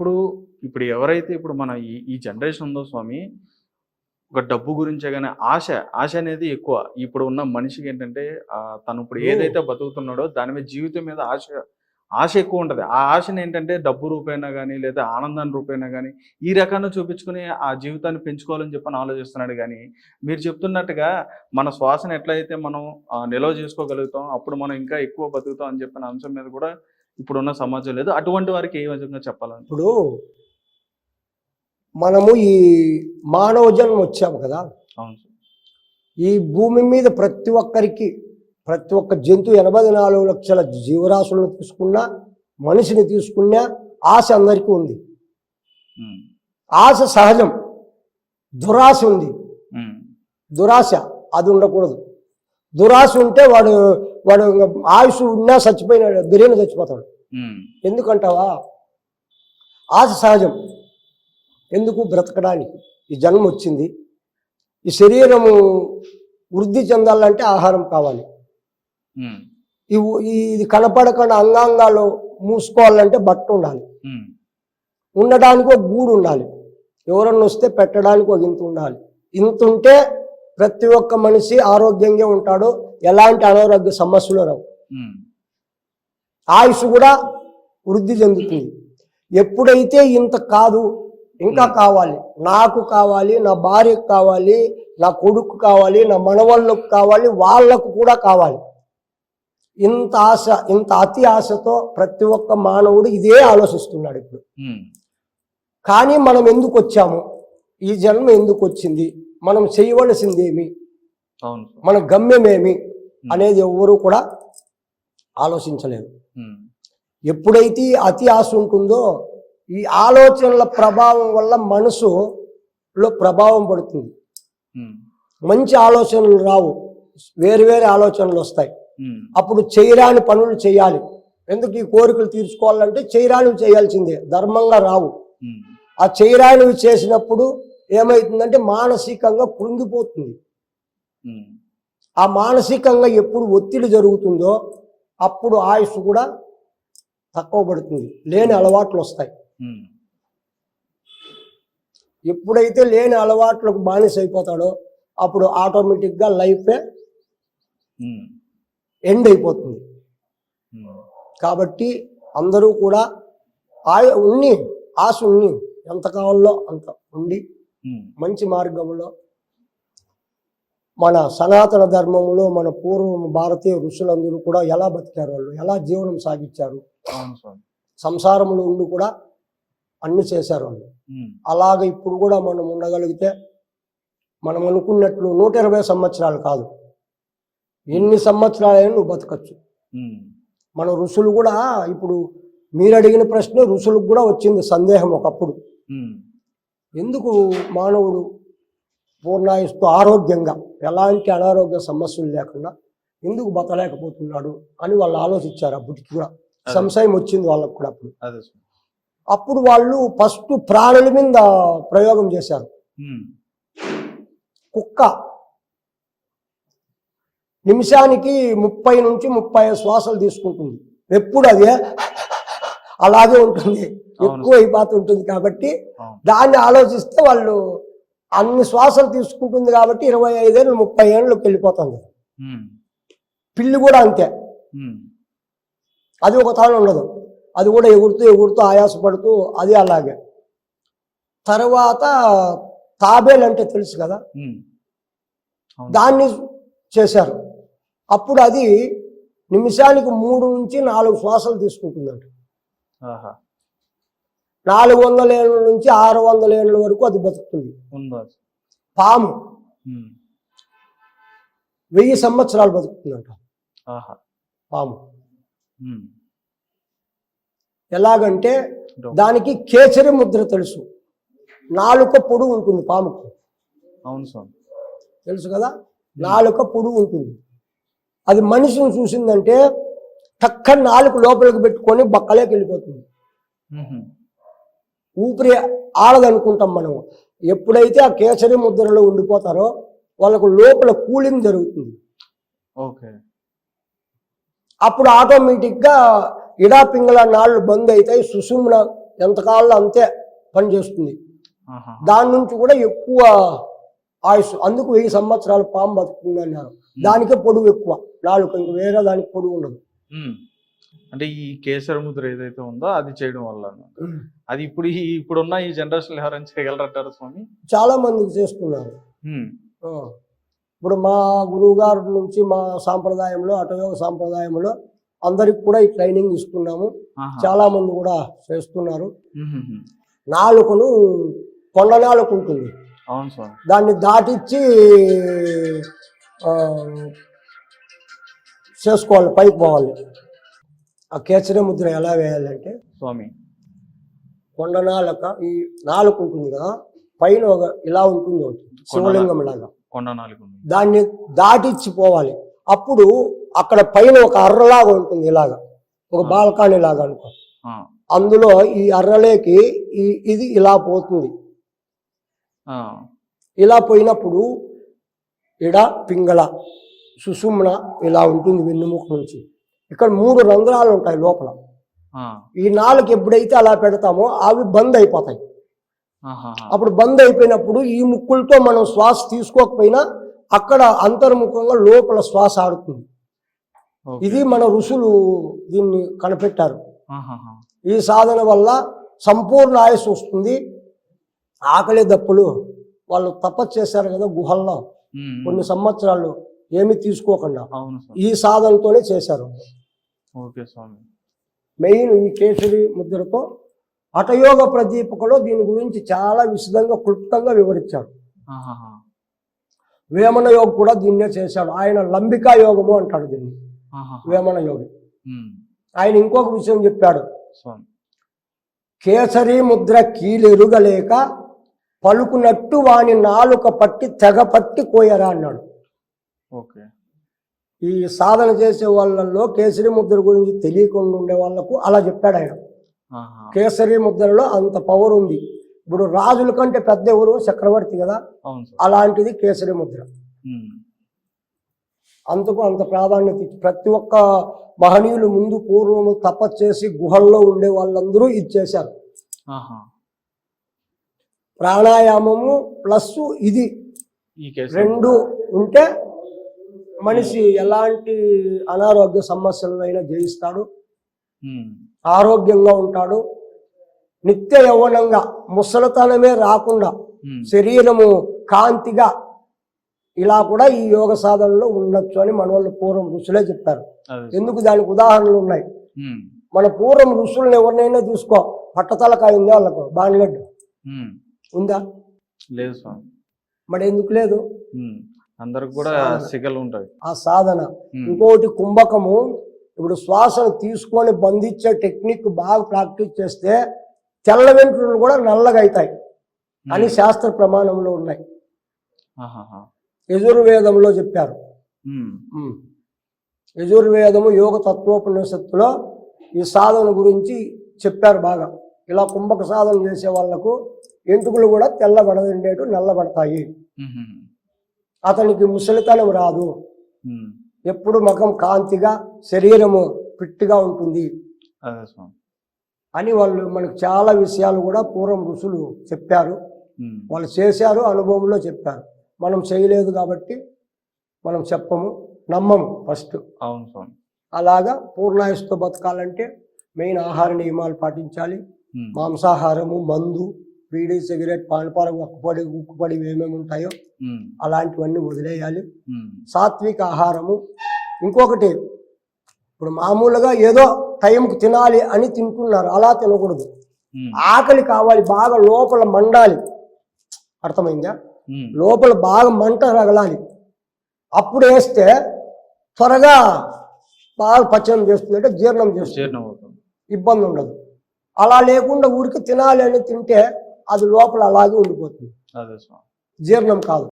ఇప్పుడు ఇప్పుడు ఎవరైతే ఇప్పుడు మన ఈ ఈ జనరేషన్ ఉందో స్వామి ఒక డబ్బు గురించే కానీ ఆశ ఆశ అనేది ఎక్కువ. ఇప్పుడు ఉన్న మనిషికి ఏంటంటే తను ఇప్పుడు ఏదైతే బతుకుతున్నాడో దాని మీద జీవితం మీద ఆశ ఆశ ఎక్కువ ఉంటుంది. ఆ ఆశను ఏంటంటే డబ్బు రూపైనా కానీ లేదా ఆనందాన్ని రూపైనా కానీ ఈ రకాన్ని చూపించుకుని ఆ జీవితాన్ని పెంచుకోవాలని చెప్పని ఆలోచిస్తున్నాడు కానీ మీరు చెప్తున్నట్టుగా మన శ్వాసను ఎట్లయితే మనం నిల్వ చేసుకోగలుగుతాం అప్పుడు మనం ఇంకా ఎక్కువ బతుకుతాం అని చెప్పిన అంశం మీద కూడా ఇప్పుడున్న సమాజం లేదు. అటువంటి వారికి ఏ విధంగా చెప్పాలని? ఇప్పుడు మనము ఈ మానవ జన్మ వచ్చాము కదా. అవును. ఈ భూమి మీద ప్రతి ఒక్కరికి ప్రతి ఒక్క జంతు ఎనభై నాలుగు లక్షల జీవరాశులను తీసుకున్నా మనిషిని తీసుకున్నా ఆశ అందరికీ ఉంది. ఆశ సహజం. దురాశ ఉంది. దురాశ అది ఉండకూడదు. దురాశ ఉంటే వాడు వాడు ఆయుష్ ఉన్నా చచ్చిపోయినాడు బిర్యానీ చచ్చిపోతాడు. ఎందుకంటావా? ఆశ సహజం. ఎందుకు బ్రతకడానికి? ఈ జన్మ వచ్చింది. ఈ శరీరము వృద్ధి చెందాలంటే ఆహారం కావాలి. ఇది కనపడకుండా అంగాంగాలు మూసుకోవాలంటే బట్ట ఉండాలి. ఉండడానికి ఒక గూడు ఉండాలి. ఎవరన్నా వస్తే పెట్టడానికి ఒక ఇంత ఉండాలి. ఇంత ఉంటే ప్రతి ఒక్క మనిషి ఆరోగ్యంగా ఉంటాడు ఎలాంటి అనారోగ్య సమస్యలు రావు. ఆయుష్ కూడా వృద్ధి చెందుతుంది. ఎప్పుడైతే ఇంత కాదు ఇంకా కావాలి. నాకు కావాలి నా భార్యకు కావాలి నా కొడుకు కావాలి నా మనవళ్ళకు కావాలి వాళ్ళకు కూడా కావాలి. ఇంత ఆశ ఇంత అతి ఆశతో ప్రతి ఒక్క మానవుడు ఇదే ఆలోచిస్తున్నాడు ఇప్పుడు. కానీ మనం ఎందుకు వచ్చాము? ఈ జన్మ ఎందుకు వచ్చింది? మనం చేయవలసింది ఏమి అవును. సార్. మన గమ్యమేమి? అనేది ఎవ్వరూ కూడా ఆలోచించలేదు. ఎప్పుడైతే ఈ అతి ఆశ ఉంటుందో ఈ ఆలోచనల ప్రభావం వల్ల మనసులో ప్రభావం పడుతుంది. ఉమ్, మంచి ఆలోచనలు రావు. వేరు వేరే ఆలోచనలు వస్తాయి. ఉమ్, అప్పుడు చేయరాని పనులు చేయాలి. ఎందుకు ఈ కోరికలు తీర్చుకోవాలంటే చేయరానివి చేయాల్సిందే. ధర్మంగా రావు. ఆ చేయరానివి చేసినప్పుడు ఏమవుతుందంటే మానసికంగా కృంగిపోతుంది. ఆ మానసికంగా ఎప్పుడు ఒత్తిడి జరుగుతుందో అప్పుడు ఆయుష్ కూడా తక్కువ పడుతుంది. లేని అలవాట్లు వస్తాయి. ఎప్పుడైతే లేని అలవాట్లకు బానిస అయిపోతాడో అప్పుడు ఆటోమేటిక్గా లైఫే ఎండ్ అయిపోతుంది. కాబట్టి అందరూ కూడా ఆయ ఉన్ని ఆశ ఉన్ని ఎంత కావాలో అంత ఉండి మంచి మార్గంలో మన సనాతన ధర్మంలో మన పూర్వం భారతీయ ఋషులందరూ కూడా ఎలా బతికారు వాళ్ళు? ఎలా జీవనం సాగించారు. సంసారంలో ఉండి కూడా అన్ని చేశారు వాళ్ళు. అలాగ ఇప్పుడు కూడా మనం ఉండగలిగితే మనం అనుకున్నట్లు నూట ఇరవై సంవత్సరాలు కాదు. ఎన్ని సంవత్సరాలైనా నువ్వు బతకచ్చు. మన ఋషులు కూడా ఇప్పుడు మీరు అడిగిన ప్రశ్న ఋషులకు కూడా వచ్చింది సందేహం ఒకప్పుడు. ఎందుకు మానవుడు పూర్ణాయుస్తూ ఆరోగ్యంగా ఎలాంటి అనారోగ్య సమస్యలు లేకుండా ఎందుకు బతలేకపోతున్నాడు అని వాళ్ళు ఆలోచించారు అప్పటికి కూడా. సంశయం వచ్చింది వాళ్ళకు కూడా అప్పుడు. అప్పుడు వాళ్ళు ఫస్ట్ ప్రాణుల మీద ప్రయోగం చేశారు. కుక్క. నిమిషానికి ముప్పై నుంచి ముప్పై శ్వాసలు తీసుకుంటుంది. ఎప్పుడు అదే? అలాగే ఉంటుంది. ఎక్కువ అయిపోతుంటుంది కాబట్టి. దాన్ని ఆలోచిస్తే వాళ్ళు అన్ని శ్వాసలు తీసుకుంటుంది కాబట్టి ఇరవై ఐదేళ్ళు ముప్పై ఏళ్ళకి వెళ్ళిపోతుంది. పిల్లి కూడా అంతే. అది ఒక తాను ఉండదు. అది కూడా ఎగురుతూ ఎగురుతూ ఆయాసపడుతూ అది అలాగే. తర్వాత తాబేలు అంటే తెలుసు కదా. దాన్ని చేశారు. అప్పుడు అది నిమిషానికి మూడు నుంచి నాలుగు శ్వాసలు తీసుకుంటుందంట. నాలుగు వందల ఏళ్ళ నుంచి ఆరు వందల ఏళ్ళ వరకు అది బతుకుతుంది. పాము. వెయ్యి సంవత్సరాలు బతుకుతుందంట. పాము. ఎలాగంటే దానికి కేసరి ముద్ర తెలుసు. నాలుక పొడుగు ఉంటుంది పాముకు. అవును స్వామి. తెలుసు కదా? నాలుక పొడుగు ఉంటుంది. అది మనిషిని చూసిందంటే టక్క నాలుక లోపలికి పెట్టుకొని బక్కలేకి వెళ్ళిపోతుంది. ఊపిరి ఆడదనుకుంటాం మనం. ఎప్పుడైతే ఆ కేసరి ముద్రలో ఉండిపోతారో వాళ్ళకు లోపల కూలింగ్ జరుగుతుంది. ఓకే. అప్పుడు ఆటోమేటిక్గా ఇడా పింగళ నాళ్ళు బంద్ అవుతాయి. సుషుమ్న ఎంతకాలం అంతే పనిచేస్తుంది. దాని నుంచి కూడా ఎక్కువ ఆయుష్ అందుకు వెయ్యి సంవత్సరాలు పాము బతుకుతుంది అన్నారు దానికే పొడుగు ఎక్కువ. నాలుగు ఇంక వేరే దానికి పొడుగు ఉండదు. అంటే ఈ కేసర ముద్ర ఏదైతే ఉందో అది చేయడం వల్ల. అది ఇప్పుడు ఈ ఇప్పుడున్న ఈ జనరేషన్ ఎవరైనా చేయగలరంటారు స్వామి? చాలా మందికి చేస్తున్నారు. ఇప్పుడు మా గురువు గారి నుంచి మా సాంప్రదాయంలో అటయోగ సాంప్రదాయంలో అందరికి కూడా ఈ ట్రైనింగ్ ఇస్తున్నాము. చాలా మంది కూడా చేస్తున్నారు. నాలుకను కొండ నాలుక ఉంటుంది. దాన్ని దాటిచ్చి చేసుకోవాలి పైకి పోవాలి. ఆ కేసరి ముద్ర ఎలా వేయాలంటే స్వామి. కొండ నాలుక ఈ నాలుక ఉంటుంది కదా పైన ఒక ఇలా ఉంటుంది ఒకటి శివలింగం లాగా. కొండ నాలుగు ఉంది. దాన్ని దాటిచ్చి పోవాలి అప్పుడు అక్కడ పైన ఒక అర్రలాగా ఉంటుంది ఇలాగా ఒక బాల్కానీ లాగా అనుకో. అందులో ఈ అర్రలేకి ఈ ఇది ఇలా పోతుంది. ఇలా పోయినప్పుడు ఇడ పింగళ సుషుమ్న ఇలా ఉంటుంది వెన్నుముక నుంచి. ఇక్కడ మూడు రంధ్రాలు ఉంటాయి లోపల. ఈ నాలుగు ఎప్పుడైతే అలా పెడతామో అవి బంద్ అయిపోతాయి. అప్పుడు బంద్ అయిపోయినప్పుడు ఈ ముక్కులతో మనం శ్వాస తీసుకోకపోయినా అక్కడ అంతర్ముఖంగా లోపల శ్వాస ఆడుతుంది. ఇది మన ఋషులు దీన్ని కనిపెట్టారు. ఈ సాధన వల్ల సంపూర్ణ ఆయుష్ వస్తుంది ఆకలి దప్పులు వాళ్ళు తపస్సు చేశారు కదా గుహల్లో. కొన్ని సంవత్సరాలు ఏమి తీసుకోకుండా ఈ సాధనతోనే చేశారు ఓకే స్వామి. మెయిన్ ఈ కేసరి ముద్రతో హఠయోగ ప్రదీపకలో దీని గురించి చాలా విశదంగా క్లుప్తంగా వివరించాడు. వేమన యోగ కూడా దీన్నే చేశాడు. ఆయన లంబికా యోగము అంటాడు దీన్ని. వేమన యోగి. ఆయన ఇంకొక విషయం చెప్పాడు. స్వామి. కేసరి ముద్ర కీలెరుగలేక పలుకునట్టు వాని నాలుక పట్టి తెగ పట్టి కోయరా అన్నాడు. ఓకే. ఈ సాధన చేసే వాళ్ళల్లో కేసరి ముద్ర గురించి తెలియకుండా ఉండే వాళ్ళకు అలా చెప్పాడు ఆయన. కేసరి ముద్రలో అంత పవర్ ఉంది. ఇప్పుడు రాజుల కంటే పెద్ద ఎవరు? చక్రవర్తి కదా? అలాంటిది కేసరి ముద్ర. అందుకు అంత ప్రాధాన్యత ప్రతి ఒక్క మహనీయులు ముందు పూర్వము తపస్సు చేసి గుహల్లో ఉండే వాళ్ళందరూ ఇది చేశారు. ప్రాణాయామము ప్లస్ ఇది రెండు ఉంటే మనిషి ఎలాంటి అనారోగ్య సమస్యలనైనా జయిస్తాడు. ఆరోగ్యంగా ఉంటాడు నిత్య యౌవనంగా ముసలితనమే రాకుండా. శరీరము కాంతిగా ఇలా కూడా ఈ యోగ సాధనలో ఉండొచ్చు అని మన వాళ్ళు పూర్వం ఋషులే చెప్పారు అదే ఎందుకు దానికి ఉదాహరణలు ఉన్నాయి. మన పూర్వం ఋషులను ఎవరినైనా తీసుకో పట్టతలకాయ ఉంది వాళ్ళకు బాణలెడ్డు. ఉందా లేదు మరి ఎందుకు లేదు. అందరికి కూడా. సిగలు ఉంటాయి ఆ సాధన. ఇంకోటి కుంభకము ఇప్పుడు శ్వాసను తీసుకొని బంధించే టెక్నిక్ బాగా ప్రాక్టీస్ చేస్తే తెల్ల వెంట్రులు కూడా నల్లగా అవుతాయి అని శాస్త్ర ప్రమాణంలో ఉన్నాయి. యజుర్వేదంలో చెప్పారు. యజుర్వేదము యోగ తత్వోపనిషత్తులో ఈ సాధన గురించి చెప్పారు బాగా ఇలా కుంభక సాధన చేసే వాళ్ళకు ఎంటుకలు కూడా తెల్లబడదండేటు నల్లబడతాయి. అతనికి ముసలితనం రాదు. ఎప్పుడు ముఖం కాంతిగా శరీరము ఫిట్గా ఉంటుంది. అని వాళ్ళు మనకు చాలా విషయాలు కూడా పూర్వం ఋషులు చెప్పారు. వాళ్ళు చేశారు అనుభవంలో చెప్పారు. మనం చేయలేదు కాబట్టి మనం చెప్పము నమ్మము ఫస్ట్. అవును స్వామి. అలాగా పూర్ణాయుస్తో బతకాలంటే మెయిన్ ఆహార నియమాలు పాటించాలి. మాంసాహారము మందు బీడీ సిగరెట్ పానపార ఉక్కుపడి ఉక్కుపడి ఏమేమి ఉంటాయో. అలాంటివన్నీ వదిలేయాలి. సాత్విక ఆహారము. ఇంకొకటి ఇప్పుడు మామూలుగా ఏదో టైంకి తినాలి అని తింటున్నారు అలా తినకూడదు. ఆకలి కావాలి బాగా లోపల మండాలి. అర్థమైందా. లోపల బాగా మంట రగలాలి. అప్పుడు వేస్తే త్వరగా బాగా పచ్చనం చేస్తుంది అంటే జీర్ణం చేస్తుంది. ఇబ్బంది ఉండదు. అలా లేకుండా ఊరికి తినాలి అని తింటే అది లోపల అలాగే ఉండిపోతుంది. జీర్ణం కాదు.